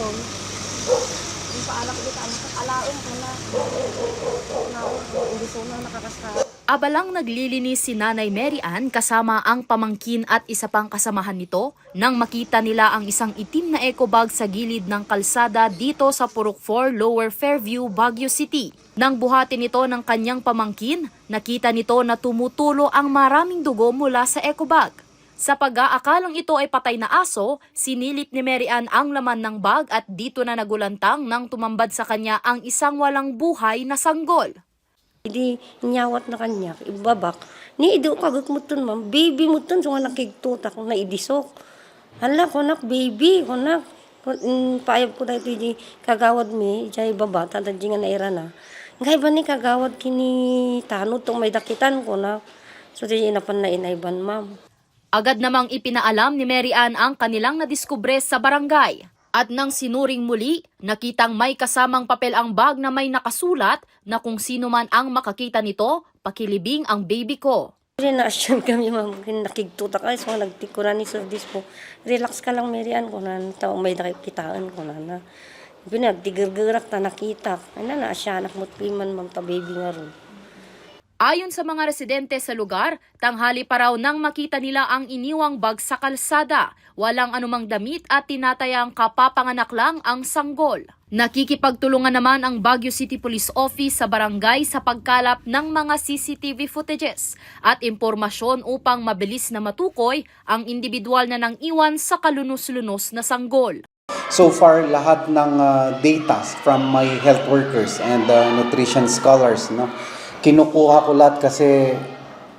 kong. Yung paalak dito, ang alaon ko na. Na, hindi so. Abalang naglilinis si Nanay Mary Ann kasama ang pamangkin at isa pang kasamahan nito nang makita nila ang isang itim na eco bag sa gilid ng kalsada dito sa Purok 4, Lower Fairview, Baguio City. Nang buhatin ito ng kanyang pamangkin, nakita nito na tumutulo ang maraming dugo mula sa eco bag. Sa pag-aakalang ito ay patay na aso, sinilip ni Mary Ann ang laman ng bag at dito na nagulantang nang tumambad sa kanya ang isang walang buhay na sanggol. Idi nyawat na kanya, ibabak. Ni ido kagat mo tun, ma'am. Baby mo tun, so nga nakigtutak na. Hala, konak, baby, konak. Mm, paayap ko dahil di kagawad mi, jay baba, tadadji nga naira na. Ngay ba ni kagawad kini tano tong may dakitan ko na. So di inapan na inayban, ma'am. Agad namang ipinaalam ni Mary Ann ang kanilang nadiskubre sa barangay. At nang sinuring muli, nakitang may kasamang papel ang bag na may nakasulat na kung sino man ang makakita nito, pakilibing ang baby ko. Rin na asyan kami, ma'am. Nakigtutak ay, so nagtikuran ni service po. Relax ka lang, Marian, ko na. Tao may nakikitaan ko na na. Pinagtigirgirak ta nakita. Ay na asya, anak mo't piman, ma'am, ta baby nga ron. Ayon sa mga residente sa lugar, tanghali pa raw nang makita nila ang iniwang bag sa kalsada. Walang anumang damit at tinatayang kapapanganak lang ang sanggol. Nakikipagtulungan naman ang Baguio City Police Office sa barangay sa pagkalap ng mga CCTV footages at impormasyon upang mabilis na matukoy ang individual na nang iwan sa kalunos-lunos na sanggol. So far, lahat ng uh, data from my health workers and uh, nutrition scholars, no, kinukuha ko lahat kasi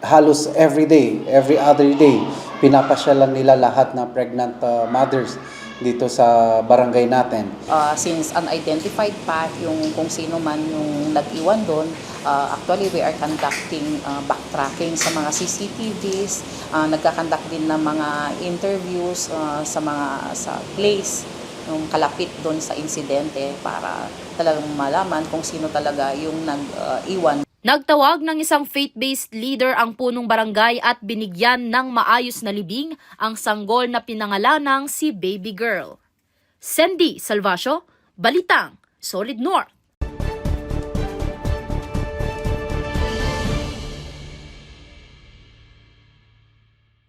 halos every day, every other day, pinapasyalan nila lahat ng pregnant uh, mothers dito sa barangay natin. Uh, since unidentified pa yung kung sino man yung nag-iwan doon, uh, actually we are conducting uh, backtracking sa mga CCTVs, uh, nagkakandak din ng mga interviews uh, sa mga sa place yung kalapit doon sa insidente para talagang malaman kung sino talaga yung nag-iwan Nagtawag ng isang faith-based leader ang punong barangay at binigyan ng maayos na libing ang sanggol na pinangalanang si Baby Girl. Sandy Salvasio, Balitang, Solid North.